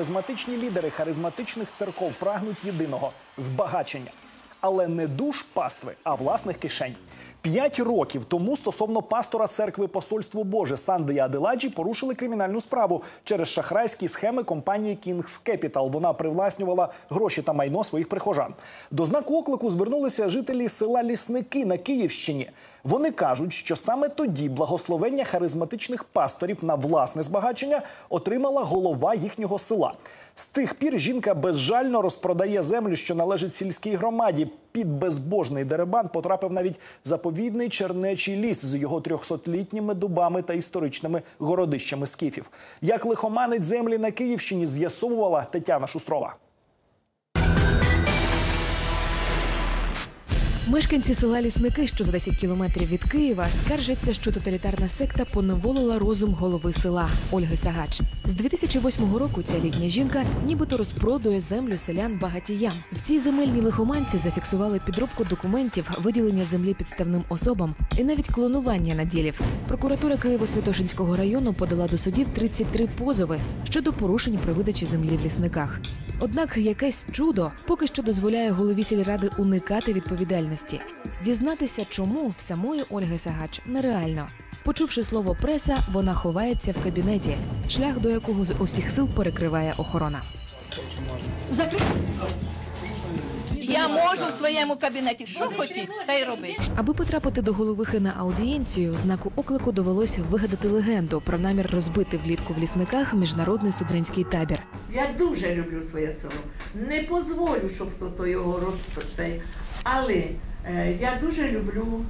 Харизматичні лідери харизматичних церков прагнуть єдиного збагачення. Але не душ пастви, а власних кишень. П'ять років тому стосовно пастора церкви Посольство Боже Санди Аделаджі порушили кримінальну справу через шахрайські схеми компанії Kings Capital. Вона привласнювала гроші та майно своїх прихожан. До знаку оклику звернулися жителі села Лісники на Київщині. Вони кажуть, що саме тоді благословення харизматичних пасторів на власне збагачення отримала голова їхнього села. З тих пір жінка безжально розпродає землю, що належить сільській громаді. Під безбожний деребан потрапив навіть заповідний чернечий ліс з його трьохсотлітніми дубами та історичними городищами скіфів. Як лихоманить землі на Київщині, з'ясовувала Тетяна Шустрова. Мешканці села Лісники, що за 10 кілометрів від Києва, скаржаться, що тоталітарна секта поневолила розум голови села Ольги Сагач. З 2008 року ця літня жінка нібито розпродує землю селян багатіям. В цій земельній лихоманці зафіксували підробку документів, виділення землі підставним особам і навіть клонування наділів. Прокуратура Києво-Святошинського району подала до судів 33 позови щодо порушень при видачі землі в лісниках. Однак якесь чудо поки що дозволяє голові сільради уникати відповідальності. Дізнатися, чому в самої Ольги Сагач нереально. Почувши слово преса, вона ховається в кабінеті, шлях до якого з усіх сил перекриває охорона. Я можу в своєму кабінеті що хотіть, та й робити. Аби потрапити до головихи на аудієнцію, знаку оклику довелось вигадати легенду про намір розбити влітку в лісниках міжнародний студентський табір. Я дуже люблю своє село. Не дозволю, щоб хто-то його розписав. Але е, я дуже люблю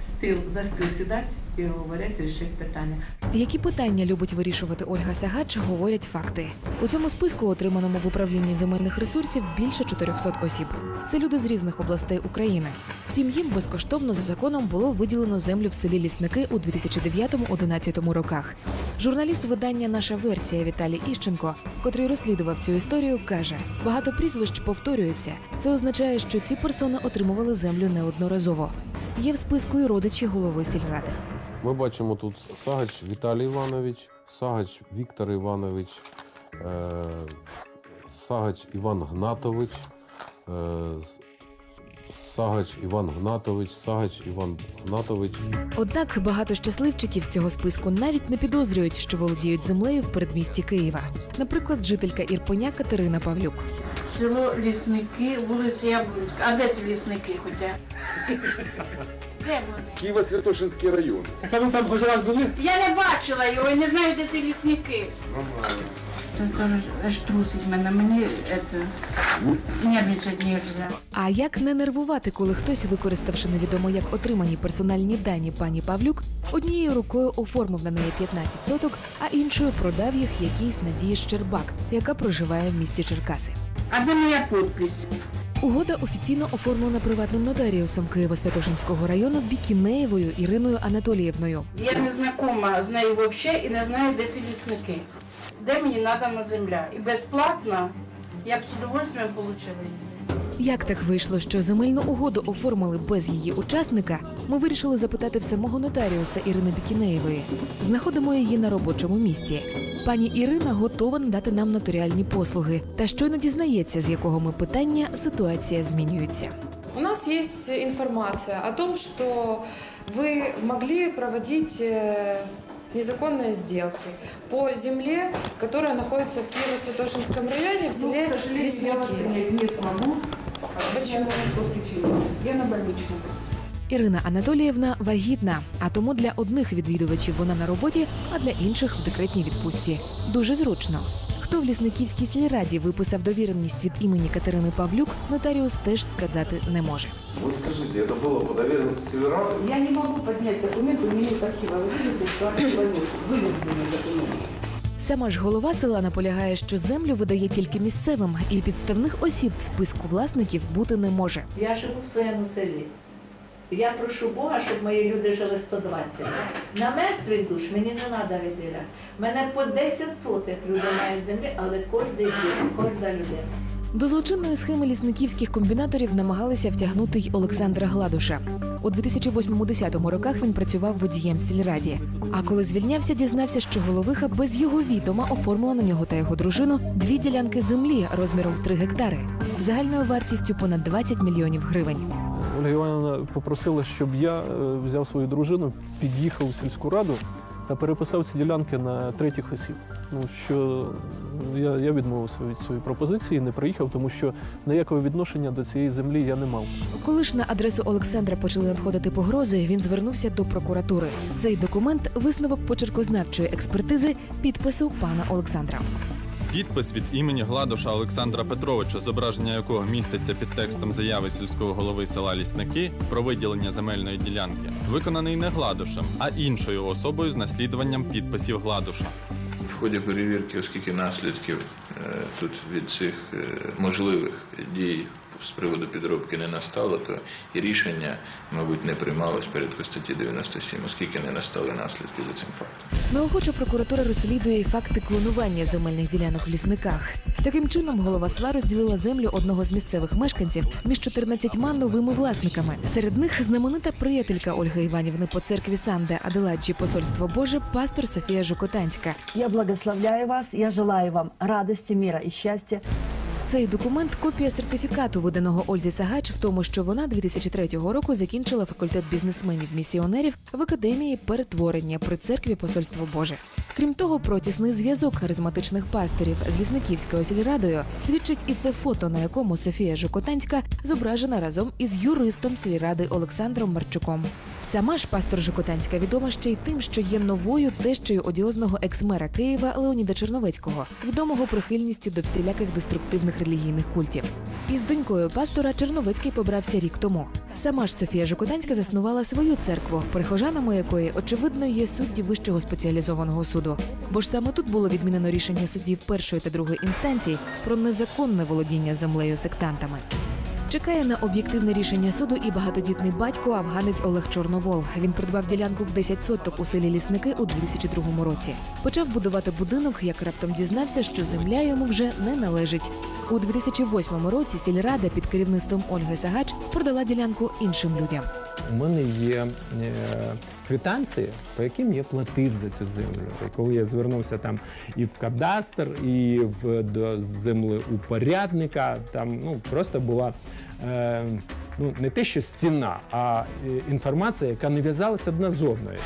стил, за стил сідати і говорити, рішити питання. Які питання любить вирішувати Ольга Сагач, говорять факти. У цьому списку, отриманому в управлінні земельних ресурсів, більше 400 осіб. Це люди з різних областей України. Всім їм безкоштовно за законом було виділено землю в селі Лісники у 2009-2011 роках. Журналіст видання Наша версія Віталій Іщенко, котрий розслідував цю історію, каже: багато прізвищ повторюються. Це означає, що ці персони отримували землю неодноразово. Є в списку і родичі голови сільради. Ми бачимо тут Сагач Віталій Іванович, Сагач Віктор Іванович, е, Сагач Іван Гнатович, е, Сагач Іван Гнатович, Сагач Іван Гнатович. Однак багато щасливчиків з цього списку навіть не підозрюють, що володіють землею в передмісті Києва. Наприклад, жителька Ірпеня Катерина Павлюк. Село Лісники, вулиця Яблунська. А де ці лісники хоча? Де вони? Києво-Святошинський район. Я не бачила його і не знаю, де ці лісники. Він каже, аж трусить мене, мені это, нервничать нельзя. А як не нервувати, коли хтось, використавши невідомо як отримані персональні дані пані Павлюк, однією рукою оформив на неї 15 соток, а іншою продав їх якійсь Надії Щербак, яка проживає в місті Черкаси. А де моя подпись. Угода офіційно оформлена приватним нотаріусом Києво-Святошинського району Бікінеєвою Іриною Анатоліївною. Я не знакома з нею взагалі і не знаю, де ці лісники. Де мені надана земля. І безплатно я б з удовольствием отримала її. Як так вийшло, що земельну угоду оформили без її учасника? Ми вирішили запитати в самого нотаріуса Ірини Бікінеєвої. Знаходимо її на робочому місці. Пані Ірина готова надати нам нотаріальні послуги. Та щойно дізнається, з якого ми питання ситуація змінюється. У нас есть информация о том, что вы могли проводить э, незаконные сделки по земле, которая находится в Киево-Святошинском районе в селе Лесники. не смогу. Почему? Я на больничному. Ірина Анатоліївна вагітна, а тому для одних відвідувачів вона на роботі, а для інших в декретній відпустці. Дуже зручно. Хто в лісниківській сільраді виписав довіреність від імені Катерини Павлюк, нотаріус теж сказати не може. Вы скажите, это было по доверенности сельрады? Я не могу поднять документы, у меня нет архива. Вы видите, что архива нет. Вывезены документы. Сама ж голова села наполягає, що землю видає тільки місцевим, і підставних осіб в списку власників бути не може. Я живу в своєму селі. Я прошу Бога, щоб мої люди жили 120. На мертвий душ мені не треба виділяти. Мене по 10 сотих людей мають землі, але кожен кожна людина. До злочинної схеми лісниківських комбінаторів намагалися втягнути й Олександра Гладуша. У 2008-10 роках він працював водієм в сільраді. А коли звільнявся, дізнався, що головиха без його відома оформила на нього та його дружину дві ділянки землі розміром в 3 гектари, загальною вартістю понад 20 мільйонів гривень. Ольга Івановна попросила, щоб я е, взяв свою дружину, під'їхав у сільську раду та переписав ці ділянки на третіх осіб. Ну що я, я відмовився від своєї пропозиції, не приїхав, тому що ніякого відношення до цієї землі я не мав. Коли ж на адресу Олександра почали надходити погрози, він звернувся до прокуратури. Цей документ висновок почеркознавчої експертизи підпису пана Олександра. Підпис від імені Гладуша Олександра Петровича, зображення якого міститься під текстом заяви сільського голови села Лісники про виділення земельної ділянки, виконаний не Гладушем, а іншою особою з наслідуванням підписів Гладуша. В ході перевірки, оскільки наслідків е, тут від цих е, можливих дій з приводу підробки не настало, то і рішення, мабуть, не приймалось порядку статті 97, оскільки не настали наслідки за цим фактом. Неохоче прокуратура розслідує факти клонування земельних ділянок в лісниках. Таким чином, голова села розділила землю одного з місцевих мешканців між 14 новими власниками. Серед них знаменита приятелька Ольги Іванівни по церкві Санде Аделаджі Посольство Боже, пастор Софія Жукотанська. Я благословляю вас, я желаю вам радости, мира и счастья. Цей документ копія сертифікату, виданого Ользі Сагач, в тому, що вона 2003 року закінчила факультет бізнесменів-місіонерів в академії перетворення при церкві Посольство Боже. Крім того, про тісний зв'язок харизматичних пасторів з лісниківською сільрадою свідчить і це фото, на якому Софія Жукотанська зображена разом із юристом сільради Олександром Марчуком. Сама ж пастор Жукотанська відома ще й тим, що є новою тещою одіозного екс-мера Києва Леоніда Черновецького, відомого прихильністю до всіляких деструктивних релігійних культів. Із донькою пастора Черновецький побрався рік тому. Сама ж Софія Жукотанська заснувала свою церкву, прихожанами якої очевидно є судді вищого спеціалізованого суду. Бо ж саме тут було відмінено рішення суддів першої та другої інстанцій про незаконне володіння землею сектантами. Чекає на об'єктивне рішення суду і багатодітний батько афганець Олег Чорновол. Він придбав ділянку в 10 соток у селі Лісники у 2002 році. Почав будувати будинок, як раптом дізнався, що земля йому вже не належить. У 2008 році сільрада під керівництвом Ольги Сагач продала ділянку іншим людям. У мене є е, квитанції, по яким я платив за цю землю. І коли я звернувся там і в кадастр, і в до землеупорядника, там ну просто була е, ну не те, що стіна, а е, інформація, яка не в'язалася одна з одною.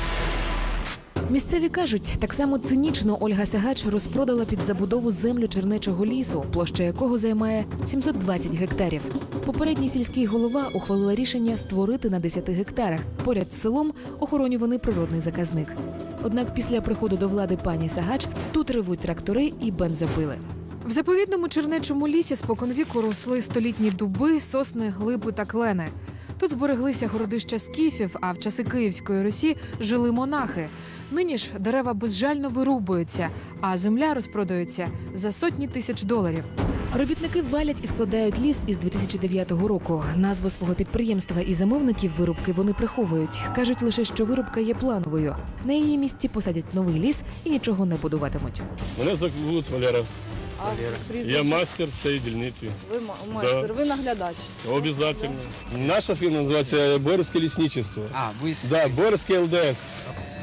Місцеві кажуть, так само цинічно Ольга Сагач розпродала під забудову землю Чернечого лісу, площа якого займає 720 гектарів. Попередній сільський голова ухвалила рішення створити на 10 гектарах поряд з селом охоронюваний природний заказник. Однак після приходу до влади пані Сагач тут ревуть трактори і бензопили. В заповідному чернечому лісі споконвіку росли столітні дуби, сосни, глиби та клени. Тут збереглися городища скіфів, а в часи Київської Русі жили монахи. Нині ж дерева безжально вирубуються, а земля розпродається за сотні тисяч доларів. Робітники валять і складають ліс із 2009 року. Назву свого підприємства і замовників вирубки вони приховують. кажуть лише, що вирубка є плановою. На її місці посадять новий ліс і нічого не будуватимуть. Мене звуть Валера. А Я мастер цієї дільниці. Ви ма- майстер, ви наглядач. Обязательно. Наша фірма називається Борське лісничество. А, ви Да, Борське ЛДС.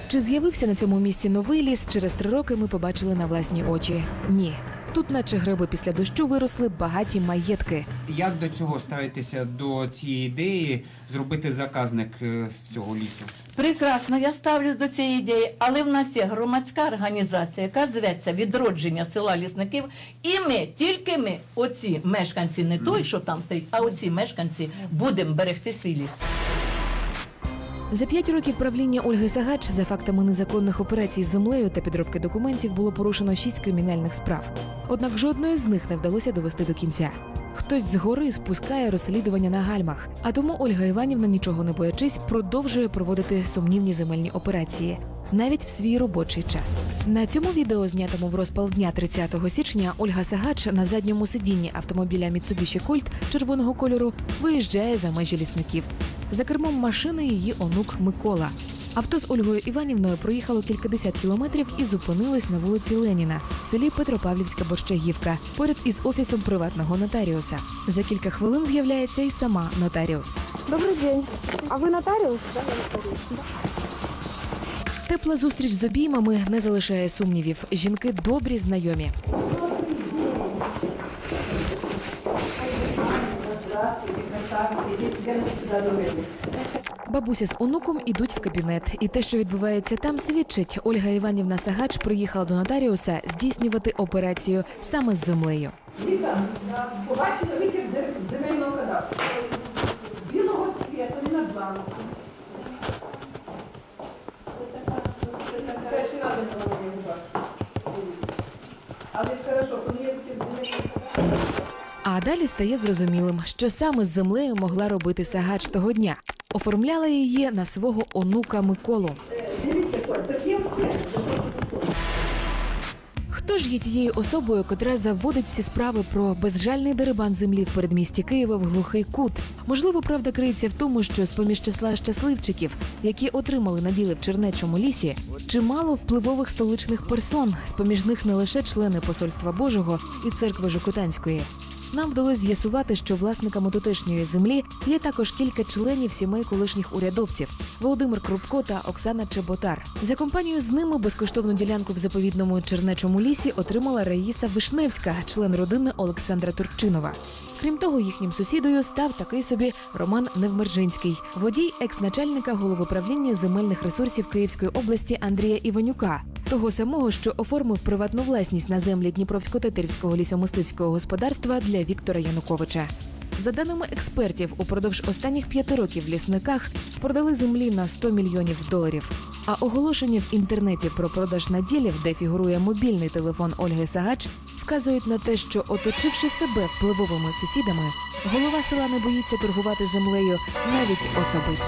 Чи з'явився на цьому місці новий ліс? Через три роки ми побачили на власні очі. Ні. Тут, наче гриби після дощу, виросли багаті маєтки. як до цього ставитеся до цієї ідеї зробити заказник е, з цього лісу? Прекрасно, я ставлюсь до цієї ідеї, але в нас є громадська організація, яка зветься відродження села лісників. І ми, тільки ми, оці мешканці, не той, що там стоїть, а оці мешканці будемо берегти свій ліс. За п'ять років правління Ольги Сагач за фактами незаконних операцій з землею та підробки документів було порушено шість кримінальних справ. Однак жодної з них не вдалося довести до кінця. Хтось згори спускає розслідування на гальмах, а тому Ольга Іванівна, нічого не боячись, продовжує проводити сумнівні земельні операції. Навіть в свій робочий час на цьому відео, знятому в розпал дня 30 січня, Ольга Сагач на задньому сидінні автомобіля Mitsubishi Colt червоного кольору виїжджає за межі лісників. За кермом машини її онук Микола. Авто з Ольгою Іванівною проїхало кількадесят кілометрів і зупинилось на вулиці Леніна в селі Петропавлівська Борщагівка, поряд із офісом приватного нотаріуса. За кілька хвилин з'являється і сама нотаріус. Добрий день. А ви нотаріус? Да, нотаріус. Тепла зустріч з обіймами не залишає сумнівів. Жінки добрі знайомі. Здравствуйте, йдемо сюди до мене. Бабуся з онуком ідуть в кабінет, і те, що відбувається там, свідчить. Ольга Іванівна Сагач приїхала до нотаріуса здійснювати операцію саме з землею. Віка, побачили витяг з земельного кадастру. Білого цвіту, не на два. Це ж не надо було мені бачити. Але ж хорошо, коли є витяг з земельного кадастру. А далі стає зрозумілим, що саме з землею могла робити Сагач того дня. Оформляла її на свого онука Миколу. Дивіться, так є все. Хто ж є тією особою, котра заводить всі справи про безжальний дерибан землі в передмісті Києва в глухий кут? Можливо, правда криється в тому, що з поміж числа щасливчиків, які отримали наділи в Чернечому лісі, чимало впливових столичних персон, з поміж них не лише члени Посольства Божого і церкви Жукутанської. Нам вдалося з'ясувати, що власниками тутешньої землі є також кілька членів сімей колишніх урядовців Володимир Крупко та Оксана Чеботар. За компанію з ними безкоштовну ділянку в заповідному Чернечому лісі отримала Раїса Вишневська, член родини Олександра Турчинова. Крім того, їхнім сусідою став такий собі Роман Невмержинський, водій екс-начальника голови правління земельних ресурсів Київської області Андрія Іванюка, того самого, що оформив приватну власність на землі Дніпровсько-Тетерівського лісомисливського господарства для Віктора Януковича. За даними експертів, упродовж останніх п'яти років в лісниках продали землі на 100 мільйонів доларів. А оголошення в інтернеті про продаж наділів, де фігурує мобільний телефон Ольги Сагач, вказують на те, що оточивши себе впливовими сусідами, голова села не боїться торгувати землею навіть особисто.